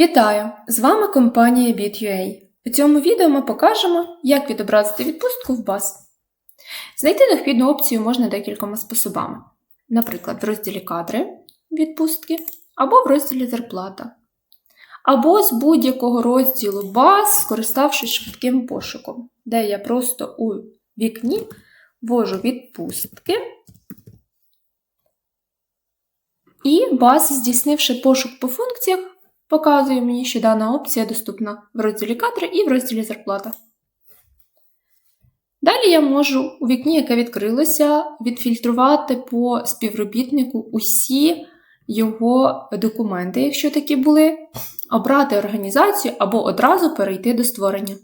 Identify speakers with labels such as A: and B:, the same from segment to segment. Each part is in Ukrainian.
A: Вітаю! З вами компанія Bit.ua. У цьому відео ми покажемо, як відобразити відпустку в баз. Знайти необхідну опцію можна декількома способами. Наприклад, в розділі кадри відпустки або в розділі зарплата. Або з будь-якого розділу баз, скориставшись швидким пошуком, де я просто у вікні ввожу відпустки. І баз, здійснивши пошук по функціях, показує мені, що дана опція доступна в розділі кадри і в розділі зарплата. Далі я можу у вікні, яке відкрилося, відфільтрувати по співробітнику усі його документи, якщо такі були, обрати організацію або одразу перейти до створення.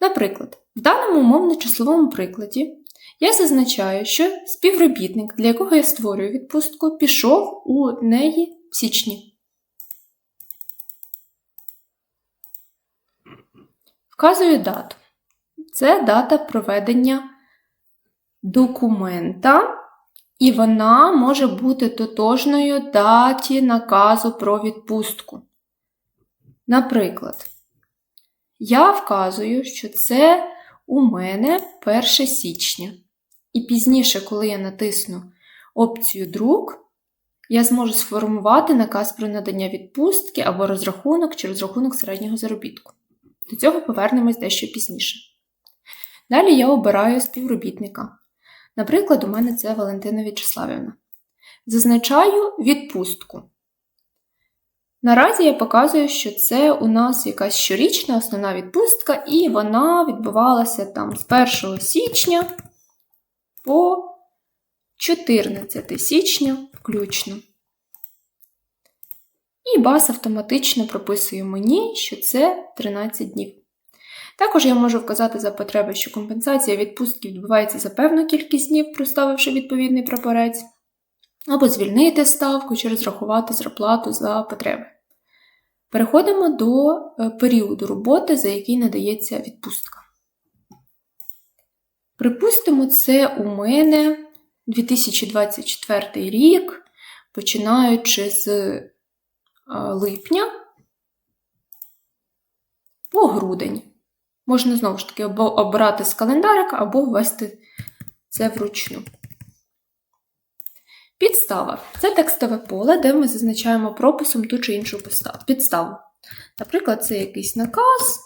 A: Наприклад, в даному умовно-числовому прикладі я зазначаю, що співробітник, для якого я створюю відпустку, пішов у неї в січні. Вказую дату. Це дата проведення документа, і вона може бути тотожною даті наказу про відпустку. Наприклад, я вказую, що це у мене 1 січня. І пізніше, коли я натисну опцію друк, я зможу сформувати наказ про надання відпустки або розрахунок чи розрахунок середнього заробітку. До цього повернемось дещо пізніше. Dалі я обираю співробітника. Наприклад, у мене це Валентина В'ячеславівна. Зазначаю відпустку. Наразі я показую, що це у нас якась щорічна основна відпустка, і вона відбувалася там з 1 січня по 14 січня включно. Бас автоматично прописує мені, що це 13 днів. Також я можу вказати за потреби, що компенсація відпустки відбувається за певну кількість днів, проставивши відповідний прапорець, або звільнити ставку чи розрахувати зарплату за потреби. Переходимо до періоду роботи, за який надається відпустка. Припустимо, це у мене 2024 рік, починаючи з липня по грудень. Можна знову ж таки або обрати з календарика, або ввести це вручну. Підстава це текстове поле, де ми зазначаємо прописом ту чи іншу підставу. Наприклад, це якийсь наказ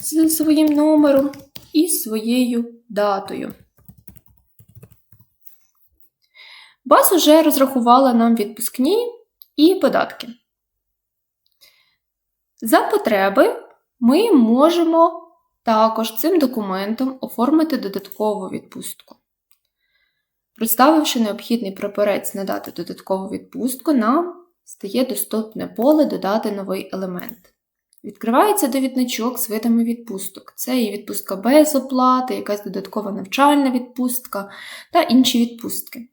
A: з своїм номером і своєю датою. Бас уже розрахувала нам відпускні і податки. За потреби ми можемо також цим документом оформити додаткову відпустку. Проставивши необхідний прапорець надати додаткову відпустку, нам стає доступне поле додати новий елемент. Відкривається довідничок з видами відпусток. Це і відпустка без оплати, якась додаткова навчальна відпустка та інші відпустки.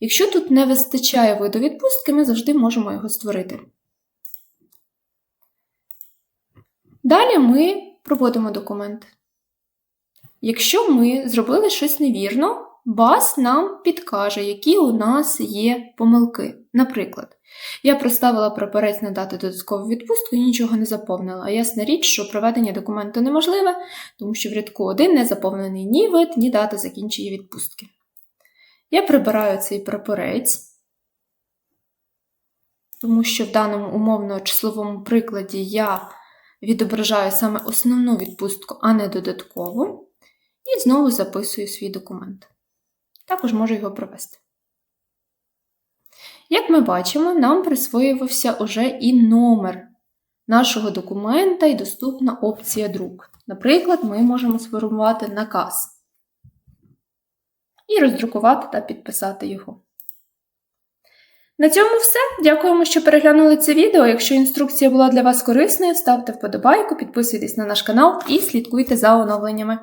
A: Якщо тут не вистачає виду відпустки, ми завжди можемо його створити. Далі ми проводимо документ. Якщо ми зробили щось невірно, бас нам підкаже, які у нас є помилки. Наприклад, я проставила прапорець надати додаткову відпустку і нічого не заповнила. А ясна річ, що проведення документу неможливе, тому що в рядку 1 не заповнений ні вид, ні дата закінчення відпустки. Я прибираю цей прапорець, тому що в даному умовно-числовому прикладі я відображаю саме основну відпустку, а не додаткову, і знову записую свій документ. Також можу його провести. Як ми бачимо, нам присвоювався уже і номер нашого документа і доступна опція друк. Наприклад, ми можемо сформувати наказ і роздрукувати та підписати його. На цьому все. Дякуємо, що переглянули це відео. Якщо інструкція була для вас корисною, ставте вподобайку, підписуйтесь на наш канал і слідкуйте за оновленнями.